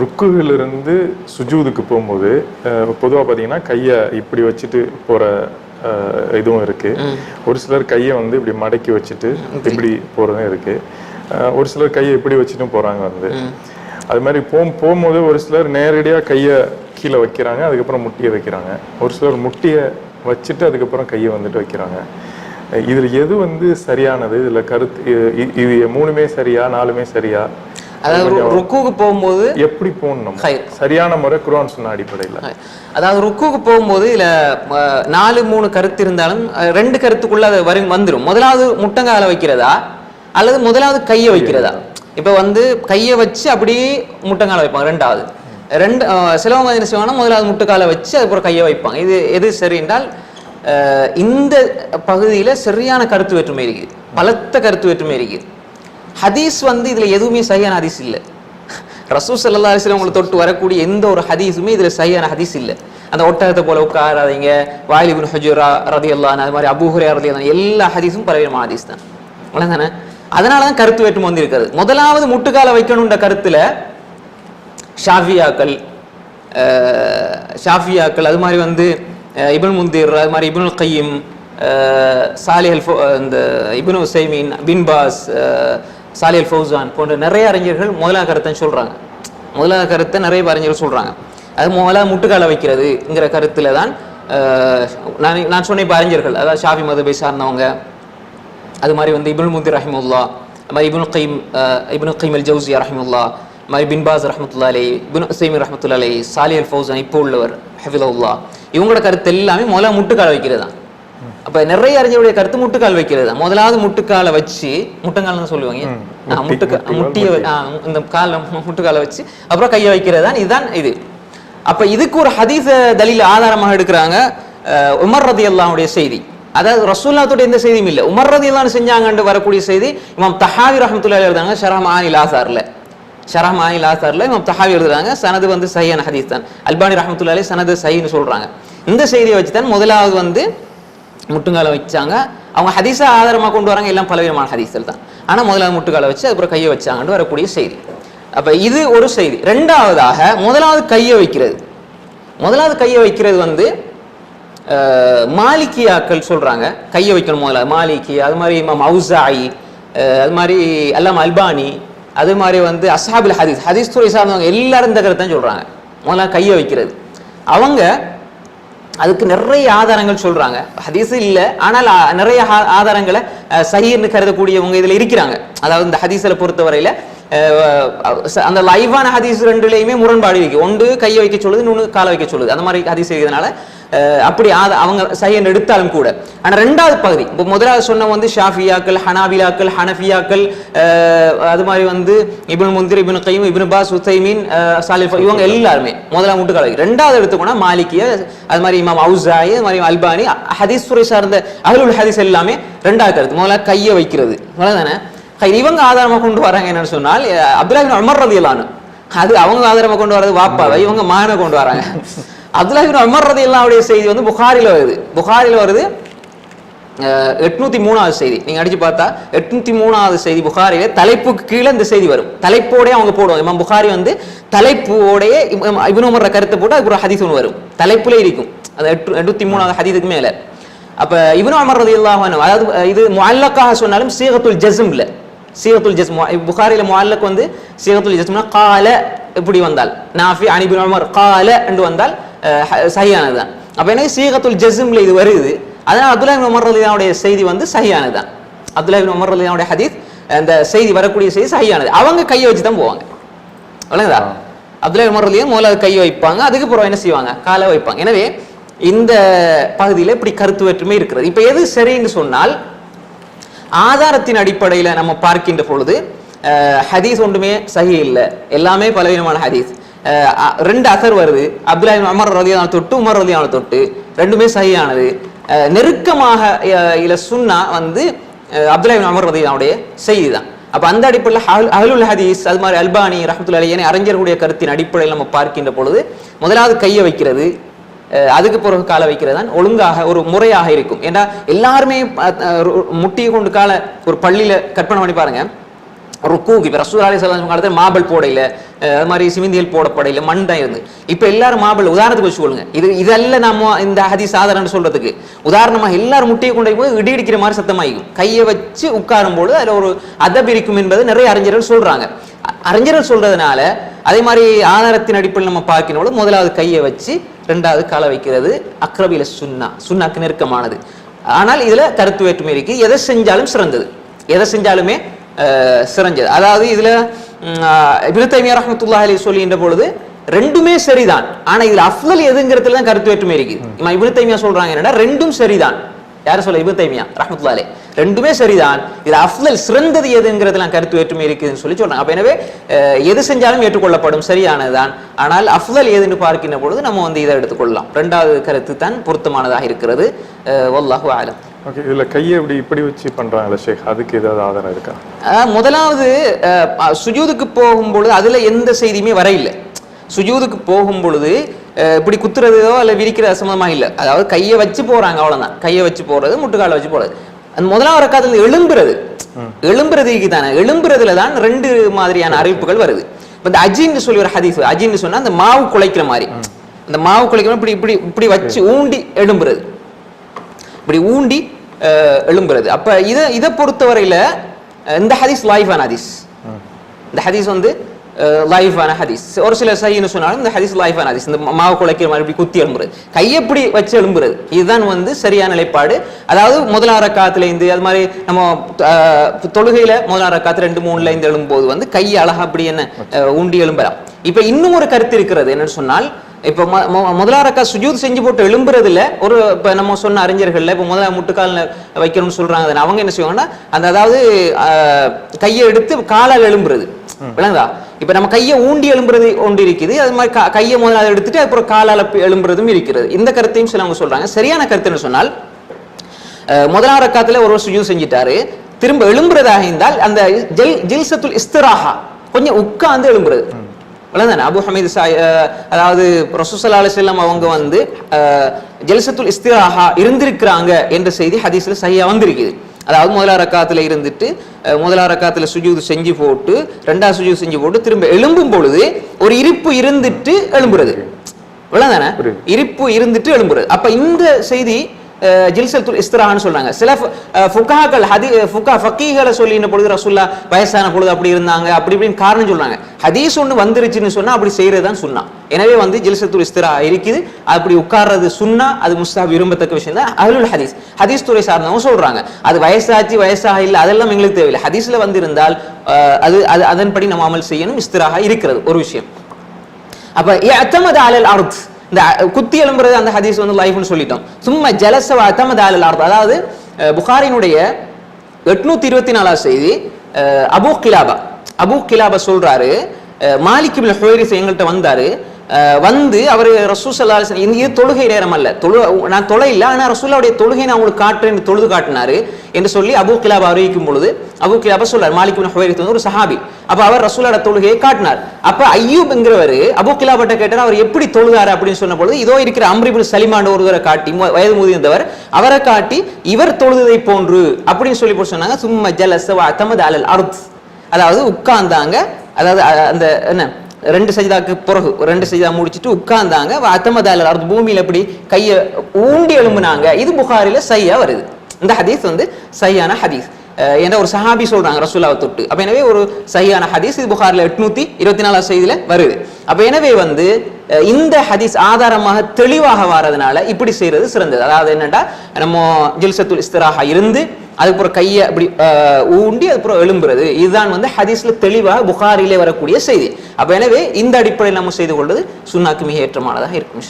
ருக்குகளிலிருந்து சுஜூதுக்கு போகும்போது பொதுவாக பார்த்தீங்கன்னா கையை இப்படி வச்சுட்டு போகிற இதுவும் இருக்கு. ஒரு சிலர் கையை வந்து இப்படி மடக்கி வச்சுட்டு இப்படி போகிறதும் இருக்கு. ஒரு சிலர் கையை இப்படி வச்சுட்டும் போகிறாங்க வந்து. அது மாதிரி போ போகும்போது ஒரு சிலர் நேரடியாக கையை கீழே வைக்கிறாங்க அதுக்கப்புறம் முட்டியை வைக்கிறாங்க. ஒரு சிலர் முட்டியை வச்சுட்டு அதுக்கப்புறம் கையை வந்துட்டு வைக்கிறாங்க. இதுல எது வந்து சரியானது? இதுல கருத்து இது மூணுமே சரியா நாலுமே சரியா? அதாவது ரு- ருக்குவுக்கு போகும்போது எப்படி போகணும். சரியான முறை குர்ஆன் சொன்ன அடிப்படையில். அதாவது ருக்குவுக்கு போகும்போது இதுல நாலு மூணு கருத்து இருந்தாலும் ரெண்டு கருத்துக்குள்ள அது வரும் வந்துடும் முதலாவது முட்டங்கால வைக்கிறதா? அல்லது முதலாவது கையை வைக்கிறதா? இப்ப வந்து கையை வச்சு அப்படியே முட்டங்கால வைப்பாங்க ரெண்டாவது. ரெண்டு சிலவங்க என்ன செய்வாங்கன்னா முதலாவது முட்டுக்கால வச்சு அதுக்கப்புறம் கையை வைப்பாங்க. இது எது சரி என்றால் இந்த பகுதியில சரியான கருத்து வேற்றுமை இருக்குது. பலத்த கருத்து வேற்றுமை இருக்குது. ஹதீஸ் வந்து இதில் எதுவுமே சரியான ஹதீஸ் இல்லை. ரசூ ஸல்லல்லாஹு அலைஹி உங்களை தொட்டு வரக்கூடிய எந்த ஒரு ஹதீஸுமே இதில் சரியான ஹதீஸ் இல்லை. அந்த ஒட்டகத்தை போல உட்காராதீங்க. வாயில் இப்னு ஹஜூரா ரதியல்லாஹு அது மாதிரி அபூ ஹுரைரா எல்லா ஹதீஸும் பலவிதமான ஹதீஸ் தான். அவ்வளவுதானே? அதனால தான் கருத்து வேற்றுமை வந்து இருக்கிறது முதலாவது முட்டுக்கால வைக்கணுன்ற கருத்துல ஷாஃபியாக்கள் ஷாஃபியாக்கள் அது மாதிரி வந்து இபுல் முந்தீர் அது மாதிரி இபுல் கையும் சாலிஹல் இந்த இப்னு உசைமீன் பின்பாஸ் சாலியல் ஃபௌசான் போன்ற நிறைய அறிஞர்கள் முதலாவது கருத்தை சொல்கிறாங்க முதலாவது கருத்தை நிறைய அறிஞர்கள் சொல்கிறாங்க அது முதலா முட்டுக்கால வைக்கிறதுங்கிற கருத்தில் தான் நான் நான் சொன்ன இப்ப அறிஞர்கள் அதாவது ஷாஃபி மதுபை சார்ந்தவங்க அது மாதிரி வந்து இபுல் முதி ரஹிமுல்லா அது மாதிரி இபுல் கைம் இபுல் கைம் அல் ஜவுசியா ரஹிமுல்லா அது மாதிரி பின் பாஸ் ரஹமத்துல்லா அலி இப்னு சைமி ரஹமத்துல்லா அலை சாலி அல் ஃபௌசான் இப்போ உள்ளவர் ஹஃபிதுல்லா இவங்களோட கருத்து எல்லாமே முதல்ல முட்டுக்கால வைக்கிறது தான். அப்ப நிறைய அறிஞருடைய கருத்து முட்டுக்கால் வைக்கிறது முதலாவது முட்டுக்காலை வச்சு முட்டங்கால்னு சொல்லுவாங்க. முட்டுக்கா முட்டிய இந்த கால முட்டுக்காலை வச்சு அப்புறம் கையை வைக்கிறது தான் இதுதான் இது. அப்ப இதுக்கு ஒரு ஹதீஸ தலீல் ஆதாரமாக எடுக்கிறாங்க உமர் ரதி அல்லாவுடைய செய்தி. அதாவது ரசூல்லாத்துடைய எந்த செய்தியும் இல்லை. உமர் ரதி அல்லான்னு செஞ்சாங்கன்னு வரக்கூடிய செய்தி இமாம் தஹாவி ரஹமத்துல்லா எழுதுறாங்க ஷரஹ் மானில் ஆசார்ல ஷரஹ் மானில் ஆசார்ல இமாம் தஹாவி எழுதுறாங்க சனது வந்து சையான ஹதீஸ் தான். அல்பானி ரஹமத்துல்லாலே சனது சைன்னு சொல்றாங்க. இந்த செய்தியை வச்சு தான் முதலாவது வந்து முட்டுங்கால வச்சாங்க. அவங்க ஹதீஸை ஆதாரமாக கொண்டு வராங்க. எல்லாம் பலவிதமான ஹதீஸ்கள் தான். ஆனால் முதலாவது முட்டுக்காலை வச்சு அதுக்கப்புறம் கையை வச்சாங்கன்னு வரக்கூடிய செய்தி. அப்போ இது ஒரு செய்தி. ரெண்டாவதாக முதலாவது கையை வைக்கிறது. முதலாவது கையை வைக்கிறது வந்து மாலிக்கியாக்கள் மாலிகியாக்கள் கையை வைக்கணும் முதல்ல. மாலிகி அது மாதிரி இமாம் அவுசாயி அது மாதிரி அல்லாம் அல்பானி அது மாதிரி வந்து அசாபில் ஹதீஸ். ஹதீஸ் துறை சார்ந்தவங்க எல்லாரும் இந்த சொல்கிறாங்க முதலாவது முதல்ல கையை வைக்கிறது. அவங்க அதுக்கு நிறைய ஆதாரங்கள் சொல்றாங்க. ஹதீஸ் இல்ல ஆனால் நிறைய ஆ- ஆதாரங்களை அஹ், சஹீர்னு கருதக்கூடியவங்க இதுல இருக்கிறாங்க. அதாவது இந்த ஹதீஸ்ல பொறுத்தவரையில அந்த லைவான ஹதீஸ் ரெண்டுலேயுமே முரண்பாடு வைக்கும். ஒன்று கையை வைக்க சொல்லுது இன்னொன்று காலை வைக்க சொல்லுது. அந்த மாதிரி ஹதீஸ் இருக்கிறதுனால அப்படி ஆத- அவங்க சையன் எடுத்தாலும் கூட. ஆனால் ரெண்டாவது பகுதி இப்போ முதலாவது சொன்ன வந்து ஷாஃபியாக்கள் ஹனாபிலாக்கள் ஹனஃபியாக்கள் அது மாதிரி வந்து இபின் முந்திர் இபின் கையும் இபின் பாஸ் உத்தைமீன் அஹ், சாலிஃப் இவங்க எல்லாருமே முதலாம் முட்டுக்கால ரெண்டாவது எடுத்துக்கோனா மாலிகிய அது மாதிரி இமாம் அவுசாயி அது மாதிரி அல்பானி ஹதீஸ் துறை சார்ந்த அஹ்லுல் ஹதீஸ் எல்லாமே ரெண்டாவது கருத்து. முதல்ல கையை வைக்கிறது. தானே இவங்க ஆதாரமா கொண்டு வராங்க என்னன்னு சொன்னால் அஹ், அமர் இப்னு அது அவங்க ஆதாரமா கொண்டு வர்றது வாப்பாவை இவங்க மகனை கொண்டு வராங்க. அப்துல்லா அமர் உமர் ரலியல்லாஹுடைய செய்தி வந்து புகாரில வருது. புகாரில வருது எட்நூத்தி மூணாவது செய்தி. நீங்க அடிச்சு பார்த்தா எட்நூத்தி மூணாவது செய்தி புகாரில தலைப்புக்கு கீழே இந்த செய்தி வரும். தலைப்போடே அவங்க போடுவாங்க. இமாம் புகாரி வந்து தலைப்போடைய இப்னு கருத்தை போட்டு அதுக்கு ஒரு ஹதீஸ் ஒன்று வரும். தலைப்புல இருக்கும். அது எட்டு எட்நூத்தி மூணாவது ஹதீஸுக்கு மேல. அப்ப இப்னு உமர் ரதி அதாவது இது முல்லக்காக சொன்னாலும் சீகத்துல் ஜஸ்ம்ல. சீகத்துல் ஜஸ்ம். புகாரில முஅல்லக் வந்து சீகத்துல் ஜஸ்ம்னா கால இப்படி வந்தால்? நாஃபி அனி இப்னு உமர் கால என்று வந்தால் அஹ், ஹ- சரியானதுதான் அப்ப எனக்கு சீகத்துல் ஜஸ்ம்ல இது வருது. அதனால அப்துல்லா இப்னு உமர் ரலியல்லாஹுடைய செய்தி வந்து சரியானதுதான் அப்துல்லா இப்னு உமர் ரலியல்லாஹுடைய ஹதீஸ் அந்த செய்தி வரக்கூடிய செய்தி சரியானது அவங்க கையை வச்சு தான் போவாங்க. விளங்குதா அப்துல்லா உமர் ரலியல்லாஹு முதல்ல கையை வைப்பாங்க. அதுக்கு அப்புறம் என்ன செய்வாங்க? காலை வைப்பாங்க. எனவே இந்த பகுதியில் இப்படி கருத்து வேற்றுமை இருக்கிறது. இப்போ எது சரின்னு சொன்னால் ஆதாரத்தின் அடிப்படையில் நம்ம பார்க்கின்ற பொழுது ஹதீஸ் ஒன்றுமே சஹி இல்லை. எல்லாமே பலவீனமான ஹதீஸ். அ- ரெண்டு அசர் வருது. அப்துல்லா அமர் ரதியான தொட்டு உமர் ரதியான தொட்டு. ரெண்டுமே சகியானது நெருக்கமாக இல்லை சுன்னா வந்து அஹ், அப்துல்லா இப்னு செய்தி தான். அப்போ அந்த அடிப்படையில் அஹ்ல்- ஹதீஸ் அது மாதிரி அல்பானி ரஹமத்துல்லாஹி அலைஹி அறிஞர்களுடைய கருத்தின் அடிப்படையில் நம்ம பார்க்கின்ற பொழுது முதலாவது கையை வைக்கிறது. அதுக்கு பிறகு காலை வைக்கிறது தான் ஒழுங்காக ஒரு முறையாக இருக்கும். ஏன்னா எல்லாருமே முட்டியை கொண்டு காலை ஒரு பள்ளியில கற்பனை பண்ணி பாருங்க. ருக்கூக்கு இப்போ ரசூல் அலி சலாம் காலத்தில் மார்பிள் போடையில் அது மாதிரி சிமிந்தியல் போடப்படையில மண் தான் இருந்து இப்போ எல்லாரும் மார்பிள் உதாரணத்துக்கு வச்சுக்கொள்ளுங்க இது இதெல்லாம் நம்ம இந்த அதி சாதாரண சொல்றதுக்கு. உதாரணமாக எல்லாரும் முட்டையை கொண்டு போய் இடி இடிக்கிற மாதிரி சத்தமாயிக்கும். கையை வச்சு உட்காரும் பொழுது அதில் ஒரு அதப் இருக்கும் என்பது நிறைய அறிஞர்கள் சொல்றாங்க. அறிஞர்கள் சொல்றதுனால அதே மாதிரி ஆதாரத்தின் அடிப்படையில் நம்ம பார்க்கணும் முதலாவது கையை வச்சு ரெண்டாவது காலை வைக்கிறது அக்ரபில சுன்னா. சுன்னாக்கு நெருக்கமானது. ஆனால் இதுல கருத்து வேற்றுமை இருக்கு. எதை செஞ்சாலும் சிறந்தது. எதை செஞ்சாலுமே சிறந்தது அதாவது இதுல இபின் ரஹமத்துல்லா அலி சொல்லின்ற பொழுது ரெண்டுமே சரிதான். ஆனா இதுல அஃலல் எதுங்கிறதுல தான் கருத்து வேற்றுமை இருக்குது இம்மா இப்னு தைமியா சொல்றாங்க என்னன்னா ரெண்டும் சரிதான். யாரும் சொல்ல இப்னு தைமியா ரஹமத்துல்லா அலைஹி. ரெண்டுமே சரிதான். இது அஃலல் சிறந்தது எதுங்கிறதுல கருத்து வேற்றுமை இருக்குதுன்னு சொல்லி சொல்றாங்க அப்ப எனவே எது செஞ்சாலும் ஏற்றுக்கொள்ளப்படும் சரியானதுதான். ஆனால் அஃலல் எதுன்னு பார்க்கின்ற பொழுது நம்ம வந்து இதை எடுத்துக்கொள்ளலாம். ரெண்டாவது கருத்து தான் பொருத்தமானதாக இருக்கிறது. வல்லாஹு ஆலம் ஓகே இதுல கையை இப்படி இப்படி வச்சு பண்றாங்கல்ல ஷேக் அதுக்கு ஏதாவது ஆதாரம் இருக்கா? முதலாவது சுஜூதுக்கு போகும் பொழுது அதுல எந்த செய்தியுமே வர இல்லை சுஜூதுக்கு போகும் பொழுது இப்படி குத்துறதோ அல்ல விரிக்கிற சம்பந்தமா இல்லை. அதாவது கையை வச்சு போறாங்க அவ்வளவுதான். கையை வச்சு போறது முட்டுக்கால வச்சு போறது. அந்த முதலாவது ரக்காத்துல எழும்புறது. எழும்புறது தானே எழும்புறதுல தான் ரெண்டு மாதிரியான அறிவிப்புகள் வருது. இப்ப இந்த அஜின்னு சொல்லி ஒரு ஹதீஸ் அஜின்னு சொன்னா அந்த மாவு குலைக்கிற மாதிரி. அந்த மாவு குலைக்கிற இப்படி இப்படி இப்படி வச்சு ஊண்டி எழும்புறது. இப்படி ஊண்டி எழும்புறது. அப்ப இதை இதை பொறுத்தவரையில இந்த ஹதீஸ் லைஃபான ஹதீஸ். இந்த ஹதீஸ் வந்து லைஃபான ஹதீஸ் ஒரு சில சைன்னு சொன்னாலும் இந்த ஹதீஸ் லைஃபான ஹதீஸ் இந்த மாவு குலைக்கிற மாதிரி இப்படி குத்தி எழும்புறது கையை எப்படி வச்சு எழும்புறது இதுதான் வந்து சரியான நிலைப்பாடு அதாவது முதலாம் ரக்காத்துல இருந்து அது மாதிரி நம்ம தொழுகையில முதலாம் ரக்காத்து ரெண்டு மூணுல இருந்து எழும்போது வந்து கையை அழகா அப்படி என்ன ஊண்டி எழும்பலாம் இப்ப இன்னும் ஒரு கருத்து இருக்கிறது என்னன்னு சொன்னால் இப்ப மொ- மொ- முதலாம் ரக்கா சுஜூத் செஞ்சு போட்டு எழும்புறதுல ஒரு இப்ப நம்ம சொன்ன அறிஞர்கள்ல இப்ப முதல்ல முட்டுக்கால் வைக்கணும்னு சொல்றாங்க. அவங்க என்ன செய்வாங்கன்னா அந்த அதாவது கையை எடுத்து காலால் எழும்புறது விளங்குதா இப்ப நம்ம கையை ஊண்டி எழும்புறது ஒன்று இருக்குது. அது மாதிரி கையை முதல்ல எடுத்துட்டு அப்புறம் காலால் எழும்புறதும் இருக்கிறது. இந்த கருத்தையும் சிலவங்க சொல்றாங்க. சரியான கருத்துன்னு சொன்னால் முதலாம் ரக்காத்துல ஒரு யூஸ் செஞ்சிட்டாரு. திரும்ப எழும்புறதாக இருந்தால் அந்த ஜெல் ஜில்சத்துல் இஸ்திராஹா கொஞ்சம் உட்கார்ந்து எழும்புறது. அவ்வளோதானே அபு ஹமீது சாய் அதாவது ரசூசல்லா செல்லம் அவங்க வந்து ஜெல்சத்துல் இஸ்திராஹா இருந்திருக்கிறாங்க என்ற செய்தி ஹதீஸ்ல சரியா வந்திருக்குது. அதாவது முதலாம் ரக்காத்துல இருந்துட்டு முதலாம் ரக்காத்துல சுஜூது செஞ்சு போட்டு ரெண்டாவது சுஜூது செஞ்சு போட்டு திரும்ப எழும்பும் பொழுது ஒரு இருப்பு இருந்துட்டு எழும்புறது. இவ்வளவுதானே? புரியுது. இருப்பு இருந்துட்டு எழும்புறது. அப்ப இந்த செய்தி ஜில்சத்துல் இஸ்திரான்னு சொல்றாங்க சில ஃபுக்காக்கள் ஹதி ஃபுக்கா ஃபக்கீகளை சொல்லின பொழுது ரசுல்லா வயசான பொழுது அப்படி இருந்தாங்க அப்படி இப்படின்னு காரணம் சொல்றாங்க ஹதீஸ் ஒன்று வந்துருச்சுன்னு சொன்னா அப்படி செய்யறதுதான் தான் எனவே வந்து ஜில்சத்துல் இஸ்திரா இருக்குது அப்படி உட்கார்றது சுன்னா அது முஸ்தா விரும்பத்தக்க விஷயம் தான் அஹ்லுல் ஹதீஸ். ஹதீஸ் துறை சார்ந்தவங்க சொல்றாங்க. அது வயசாச்சு வயசாக இல்லை அதெல்லாம் எங்களுக்கு தேவையில்லை. ஹதீஸ்ல வந்திருந்தால் அஹ், அது அது அதன்படி நம்ம அமல் செய்யணும் இஸ்திராக இருக்கிறது ஒரு விஷயம். அப்ப அத்தமது அலல் அர்த் இந்த குத்தி எழும்புறது அந்த ஹதீஸ் வந்து லைஃப்னு சொல்லிட்டோம். சும்மா ஜலசவ அத்தமது அதாவது புகாரினுடைய எட்நூத்தி இருபத்தி நாலாவது செய்தி அஹ், அபூ கிலாபா. அபூ கிலாபா சொல்றாரு மாலிக் ஹோரிஸ் எங்கள்கிட்ட வந்தாரு வந்து அவர் ரசூசல்லா இது தொழுகை நேரம் அல்ல. தொழு நான் தொலை இல்லை ஆனால் ரசூல்லாவுடைய தொழுகை நான் உங்களுக்கு காட்டுறேன் தொழுது காட்டினாரு என்று சொல்லி அபு கிலாப் அறிவிக்கும் பொழுது அபூ கிலாப சொல்லார் மாலிக் இப்னு வந்து ஒரு சஹாபி. அப்போ அவர் ரசூலோட தொழுகையை காட்டினார். அப்போ ஐயூப்ங்கிறவர் அபு கிலாபட்ட கேட்டார் அவர் எப்படி தொழுதாரு அப்படின்னு சொன்ன பொழுது இதோ இருக்கிற அம்ரிபின் சலிமான் ஒருவரை காட்டி வயது முதிர்ந்தவர் அவரை காட்டி இவர் தொழுதை போன்று அப்படின்னு சொல்லி போட்டு சொன்னாங்க. சும்மா ஜலசவ தமது அலல் அர்த். அதாவது உட்கார்ந்தாங்க அதாவது அந்த என்ன ரெண்டு சஜிதாக்கு பிறகு ரெண்டு சஜிதா முடிச்சிட்டு உட்கார்ந்தாங்க. அத்தமது அலல் பூமியில் பூமியில எப்படி கையை ஊண்டி எழும்புனாங்க. இது புகாரில சையா வருது. இந்த ஹதீஸ் வந்து சையான ஹதீஸ். அஹ் என்ற ஒரு சஹாபி சொல்றாங்க ரசூலாவை தொட்டு. அப்ப எனவே ஒரு சரியான ஹதீஸ் இது புகாரில் எட்நூத்தி இருபத்தி நாலாவது செய்தியில வருது. அப்ப எனவே வந்து இந்த ஹதீஸ் ஆதாரமாக தெளிவாக வாரதுனால இப்படி செய்யறது சிறந்தது. அதாவது என்னன்னா நம்ம ஜில்சத்துல் இஸ்திராக இருந்து அதுக்கப்புறம் கையை அப்படி ஊண்டி அதுக்கப்புறம் எழும்புறது. இதுதான் வந்து ஹதீஸ்ல தெளிவாக புகாரிலே வரக்கூடிய செய்தி. அப்ப எனவே இந்த அடிப்படையில் நம்ம செய்து கொள்வது சுண்ணாக்கு மிக ஏற்றமானதாக இருக்கும்